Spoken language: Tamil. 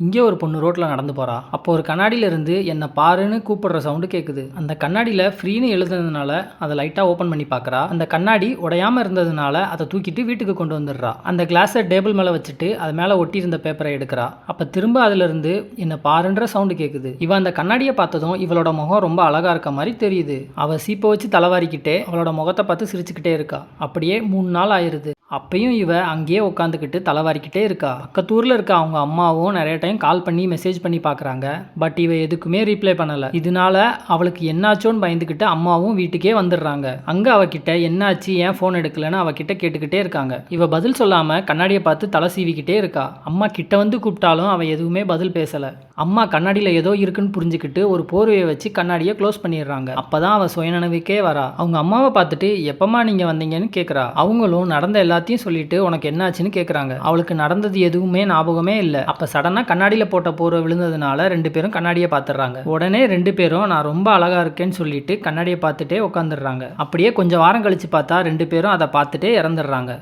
இங்கே ஒரு பொண்ணு ரோட்டில் நடந்து போகிறா அப்போ ஒரு கண்ணாடியில இருந்து என்னை பாருன்னு கூப்பிடுற சவுண்டு கேட்குது அந்த கண்ணாடியில் ஃப்ரீன்னு எழுதுனதுனால அதை லைட்டாக ஓப்பன் பண்ணி பார்க்குறா அந்த கண்ணாடி உடையாமல் இருந்ததுனால அதை தூக்கிட்டு வீட்டுக்கு கொண்டு வந்துடுறா. அந்த கிளாஸை டேபிள் மேலே வச்சுட்டு அது மேலே ஒட்டியிருந்த பேப்பரை எடுக்கிறா. அப்போ திரும்ப அதுலேருந்து என்னை பாருன்ற சவுண்டு கேட்குது இவன் அந்த கண்ணாடியை பார்த்ததும் இவளோட முகம் ரொம்ப அழகாக இருக்க மாதிரி தெரியுது. அவள் சீப்பை வச்சு தலைவாரிக்கிட்டே அவளோட முகத்தை பார்த்து சிரிச்சுக்கிட்டே இருக்கா. அப்படியே மூணு நாள் ஆயிடுது அப்பையும் இவ அங்கேயே உட்காந்துக்கிட்டு தலைவாரிக்கிட்டே இருக்கா. அக்கத்தூரில் இருக்க அவங்க அம்மாவும் நிறைய டைம் கால் பண்ணி மெசேஜ் பண்ணி பார்க்குறாங்க பட் இவ எதுக்குமே ரீப்ளை பண்ணலை. இதனால அவளுக்கு என்னாச்சோன்னு பயந்துக்கிட்டு அம்மாவும் வீட்டுக்கே வந்துடுறாங்க. அங்கே அவகிட்ட என்னாச்சு? ஏன் ஃபோன் எடுக்கலன்னு? அவகிட்ட கேட்டுக்கிட்டே இருக்காங்க. இவ பதில் சொல்லாமல் கண்ணாடியை பார்த்து தலை சீவிக்கிட்டே இருக்கா. அம்மா கிட்ட வந்து கூப்பிட்டாலும் அவள் எதுவுமே பதில் பேசலை. அம்மா கண்ணாடியில் ஏதோ இருக்குன்னு புரிஞ்சுக்கிட்டு ஒரு போர்வையை வச்சு கண்ணாடியை க்ளோஸ் பண்ணிடுறாங்க. அப்போ தான் அவள் சுயநினைவுக்கே வரா. அவங்க அம்மாவை பார்த்துட்டு எப்பமா நீங்கள் வந்தீங்கன்னு கேட்குறா அவங்களும் நடந்த எல்லாத்தையும் சொல்லிட்டு உனக்கு என்னாச்சுன்னு கேட்குறாங்க அவளுக்கு நடந்தது எதுவுமே ஞாபகமே இல்லை. அப்போ சடனாக கண்ணாடியில் போட்ட போர்வை விழுந்ததுனால ரெண்டு பேரும் கண்ணாடியை பார்த்துடுறாங்க. உடனே ரெண்டு பேரும் நான் ரொம்ப அழகாக இருக்கேன்னு சொல்லிட்டு கண்ணாடியை பார்த்துட்டே உட்காந்துடுறாங்க அப்படியே கொஞ்சம் வாரம் கழித்து பார்த்தா ரெண்டு பேரும் அதை பார்த்துட்டே இறந்துடுறாங்க.